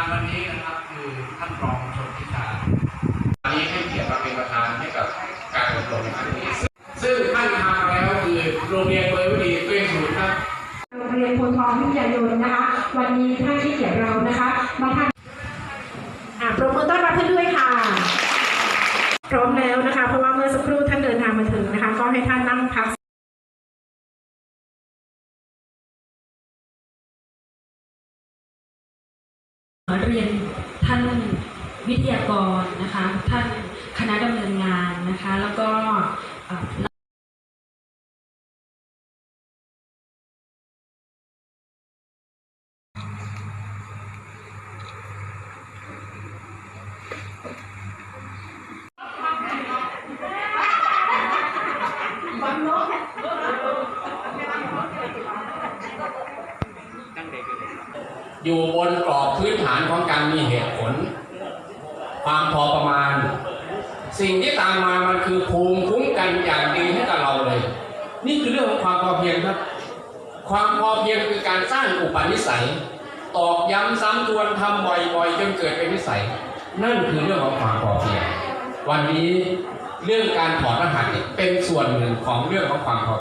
านวันนี้นะครับคือท่านรองชนทิชาวันนี้ให้เกียรติมาเป็นประธานให้กับการอบรมในครั้งนี้ซึ่งท่านทำมาแล้วคือโรงเรียนเบอร์วดีเป็นศูนย์ครับโรงเรียนโพทองวิทยายนนะคะ วันนี้ท่านที่เกียรติเรานะคะมาทำอ่าปรบมือต้อนรับท่านด้วยค่ะ พร้อมแล้วนะคะ เพราะว่าเมื่อสักครู่ท่านเดินทางมาถึงนะคะ ก็ให้ท่านนั่งพัก เรียนท่านวิทยากรนะคะ ท่านคณะดำเนินงานนะคะ แล้วก็เอ่อ อยู่บนกรอบพื้นฐานของการมีเหตุผล ความพอประมาณ สิ่งที่ตามมามันคือภูมิคุ้มกันอย่างดีให้กับเราเลย นี่คือเรื่องของความพอเพียงครับ ความพอเพียงคือการสร้างอุปนิสัย ตอกย้ำซ้ำทวนทำบ่อยๆจนเกิดเป็นนิสัย นั่นคือเรื่องของความพอเพียง วันนี้เรื่องการถอดรหัสเนี่ยเป็นส่วนหนึ่งของเรื่องของความพอ